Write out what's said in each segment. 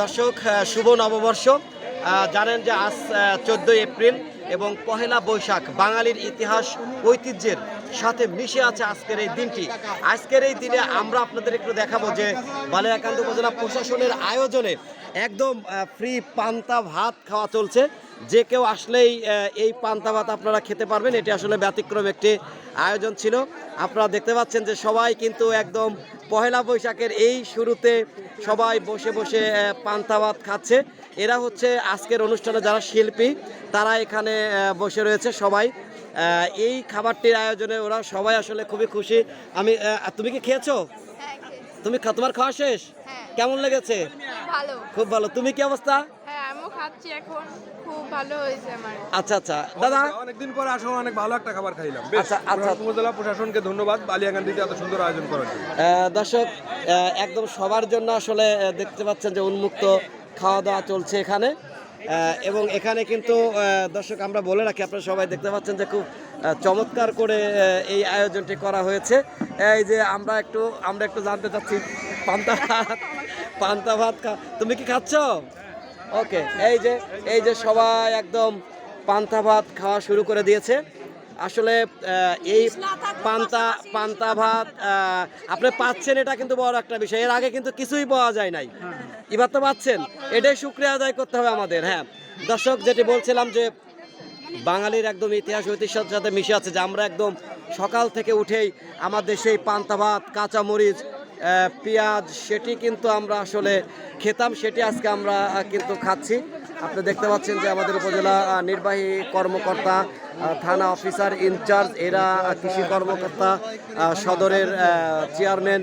দর্শক শুভ নববর্ষ। জানেন যে আজ চোদ্দোই এপ্রিল এবং পহেলা বৈশাখ বাঙালির ইতিহাস, ঐতিহ্যের সাথে মিশে আছে আজকের এই দিনটি। আজকের এই দিনে আমরা আপনাদের একটু দেখাবো যে বালিয়াকান্ত উপজেলা প্রশাসনের আয়োজনে একদম ফ্রি পান্তা ভাত খাওয়া চলছে। যে কেউ আসলেই এই পান্তা ভাত আপনারা খেতে পারবেন। এটি আসলে ব্যতিক্রম একটি আয়োজন ছিল। আপনারা দেখতে পাচ্ছেন যে সবাই কিন্তু একদম পহেলা বৈশাখের এই শুরুতে সবাই বসে বসে পান্তা ভাত খাচ্ছে। এরা হচ্ছে আজকের অনুষ্ঠানে যারা শিল্পী তারা এখানে বসে রয়েছে সবাই। এই খাবারটির আয়োজনে ওরা সবাই আসলে খুবই খুশি। আমি তুমি কি খেয়েছো? হ্যাঁ তুমি তোমার খাওয়া শেষ? হ্যাঁ। কেমন লেগেছে? খুব ভালো। তুমি কি অবস্থা? খাচ্ছি এখন খুব ভালো হয়েছে আমার। আচ্ছা আচ্ছা। দাদা? অনেকদিন পর আসলে অনেক ভালো একটা খাবার খাইলাম। আচ্ছা, আচ্ছা। উপজেলা প্রশাসনকে ধন্যবাদ বালিয়াকান্দিতে এত সুন্দর আয়োজন করার জন্য। দর্শক একদম সবার জন্য আসলে দেখতে পাচ্ছেন যে উন্মুক্ত খাওয়া দাওয়া চলছে এখানে। এবং এখানে কিন্তু দর্শক আমরা বলে রাখি আপনারা সবাই দেখতে পাচ্ছেন যে খুব চমৎকার করে এই আয়োজনটি করা হয়েছে। এই যে আমরা একটু আমরা একটু জানতে চাচ্ছি পান্তা ভাত পান্তা ভাত খা তুমি কি খাচ্ছ? ওকে, এই যে এই যে সবাই একদম পান্তা ভাত খাওয়া শুরু করে দিয়েছে। আসলে এই পান্তা পান্তা ভাত আপনি পাচ্ছেন এটা কিন্তু বড় একটা বিষয়। এর আগে কিন্তু কিছুই পাওয়া যায় নাই। এবার তো পাচ্ছেন। এটাই শুক্রিয়া আদায় করতে হবে আমাদের হ্যাঁ। দর্শক, যেটি বলছিলাম যে বাঙালির একদম ইতিহাস, ঐতিহ্যের সাথে মিশে আছে যে আমরা একদম সকাল থেকে উঠেই আমাদের সেই পান্তা ভাত, কাঁচামরিচ পেঁয়াজ, সেটি কিন্তু আমরা আসলে খেতাম, সেটি আজকে আমরা কিন্তু খাচ্ছি। আপনি দেখতে পাচ্ছেন যে আমাদের উপজেলা নির্বাহী কর্মকর্তা থানা অফিসার ইনচার্জ, এরা কৃষি কর্মকর্তা সদরের চেয়ারম্যান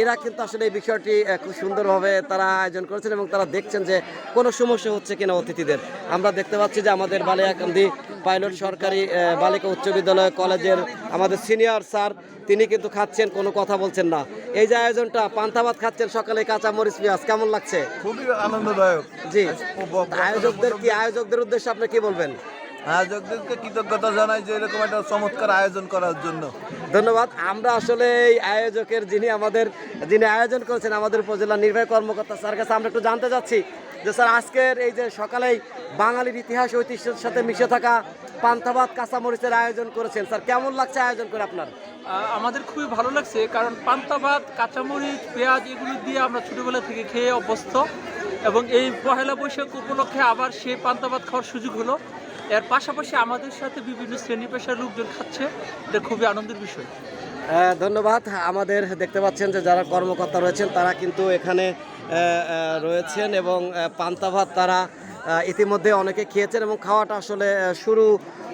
এরা কিন্তু আসলে এই বিষয়টি খুব সুন্দরভাবে তারা আয়োজন করেছেন এবং তারা দেখছেন যে কোনো সমস্যা হচ্ছে কিনা অতিথিদের। আমরা দেখতে পাচ্ছি যে আমাদের বালিয়াকান্দি পাইলট সরকারি বালিকা উচ্চ বিদ্যালয় কলেজের আমাদের সিনিয়র স্যার তিনি কিন্তু খাচ্ছেন কোনো কথা বলছেন না। এই যে আয়োজনটা পান্তা ভাত খাচ্ছেন সকালে কাঁচা মরিচ পেঁয়াজ কেমন লাগছে? খুবই আনন্দদায়ক। জি। আয়োজকদের কি আয়োজকদের উদ্দেশ্যে আপনি কি বলবেন? আয়োজকদেরকে কৃতজ্ঞতা জানাই যে এরকম একটা চমৎকার আয়োজন করার জন্য। ধন্যবাদ। আমরা আসলে এই আয়োজকের যিনি আমাদের যিনি আয়োজন করেছেন আমাদের উপজেলা নির্বাহী কর্মকর্তা স্যার কাছে আমরা একটু জানতে চাচ্ছি যে স্যার আজকের এই যে সকালেই বাঙালির ইতিহাস ঐতিহ্যের সাথে মিশে থাকা পান্তাবাদ কাঁচামরিচের আয়োজন করেছেন স্যার কেমন লাগছে আয়োজন করে আপনার? আমাদের খুবই ভালো লাগছে কারণ পান্তা ভাত কাঁচামরিচ পেঁয়াজ এগুলো দিয়ে আমরা ছোটোবেলা থেকে খেয়ে অভ্যস্ত এবং এই পহেলা বৈশাখ উপলক্ষে আবার সেই পান্তা ভাত খাওয়ার সুযোগ হলো। এর পাশাপাশি আমাদের সাথে বিভিন্ন শ্রেণি পেশার লোকজন খাচ্ছে এটা খুবই আনন্দের বিষয়। আহ, ধন্যবাদ। আমাদের দেখতে পাচ্ছেন যে যারা কর্মকর্তা রয়েছেন তারা কিন্তু এখানে রয়েছেন এবং পান্তা ভাত তারা ইতিমধ্যে অনেকে খেয়েছেন এবং খাওয়াটা আসলে শুরু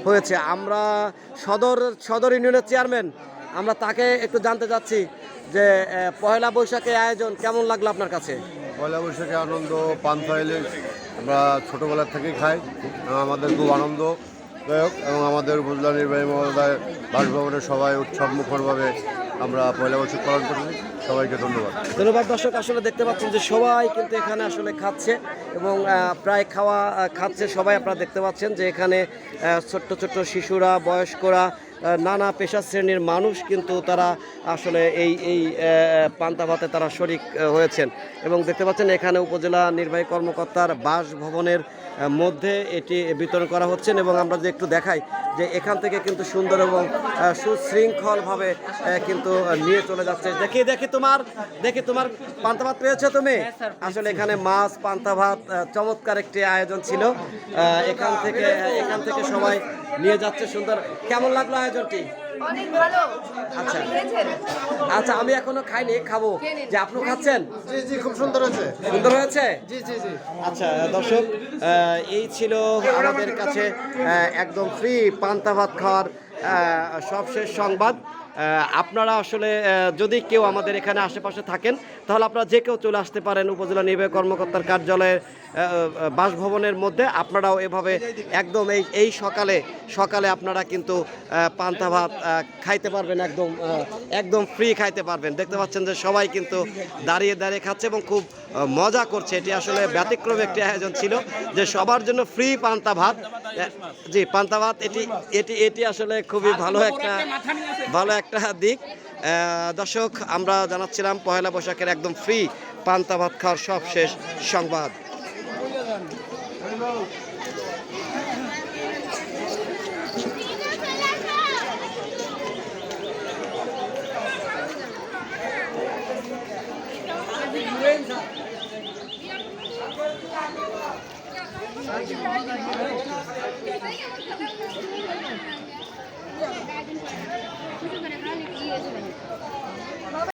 হয়েছে। আমরা সদর সদর ইউনিয়নের চেয়ারম্যান, আমরা তাকে একটু জানতে চাচ্ছি যে পয়লা বৈশাখে আয়োজন কেমন লাগল আপনার কাছে? পয়লা বৈশাখে আনন্দ পান পাইলে আমরা ছোটোবেলার থেকেই খাই আমাদের খুব আনন্দদায়ক এবং আমাদের উপজেলা নির্বাহী মহোদয় বাসভবনের সবাই উৎসব মুখরভাবে আমরা পয়লা বছর পালন করছি। সবাইকে ধন্যবাদ। ধন্যবাদ দর্শক, আসলে দেখতে পাচ্ছেন যে সবাই কিন্তু এখানে আসলে খাচ্ছে এবং প্রায় খাওয়া খাচ্ছে সবাই। আপনারা দেখতে পাচ্ছেন যে এখানে ছোট্ট ছোট্ট শিশুরা, বয়স্করা নানা পেশা শ্রেণির মানুষ কিন্তু তারা আসলে এই এই পান্তা ভাতে তারা শরিক হয়েছেন। এবং দেখতে পাচ্ছেন এখানে উপজেলা নির্বাহী কর্মকর্তার বাসভবনের মধ্যে এটি বিতরণ করা হচ্ছেন এবং আমরা যে একটু দেখাই যে এখান থেকে কিন্তু সুন্দর এবং সুশৃঙ্খলভাবে কিন্তু নিয়ে চলে যাচ্ছে। দেখি দেখি তোমার দেখি তোমার পান্তা ভাত পেয়েছ তুমি? আসলে এখানে মাছ পান্তা ভাত চমৎকার একটি আয়োজন ছিল। এখান থেকে এখান থেকে সবাই নিয়ে যাচ্ছে সুন্দর। কেমন লাগল আয়োজনটি? আচ্ছা। আচ্ছা আমি এখনও খাইনি খাব। যে আপনি খাচ্ছেন? জি জি খুব সুন্দর হয়েছে। সুন্দর হয়েছে? জি জি জি। আচ্ছা দর্শক এই ছিল আমাদের কাছে একদম ফ্রি পান্তা ভাত খাওয়ার আহ, সবশেষ সংবাদ। আপনারা আসলে যদি কেউ আমাদের এখানে আশেপাশে থাকেন তাহলে আপনারা যে কেউ চলে আসতে পারেন উপজেলা নির্বাহী কর্মকর্তার কার্যালয়ের বাসভবনের মধ্যে। আপনারাও এভাবে একদম এই এই সকালে সকালে আপনারা কিন্তু পান্তা ভাত খাইতে পারবেন একদম একদম ফ্রি খাইতে পারবেন। দেখতে পাচ্ছেন যে সবাই কিন্তু দাঁড়িয়ে দাঁড়িয়ে খাচ্ছে এবং খুব মজা করছে। এটি আসলে ব্যতিক্রম একটি আয়োজন ছিল যে সবার জন্য ফ্রি পান্তা ভাত। জি পান্তা ভাত এটি এটি এটি আসলে খুবই ভালো একটা ভালো একটা দিক দর্শক, আমরা জানাচ্ছিলাম পয়লা বৈশাখের একদম ফ্রি পান্তা ভাত খাওয়ার সবশেষ সংবাদ Thank you. Продолжение следует...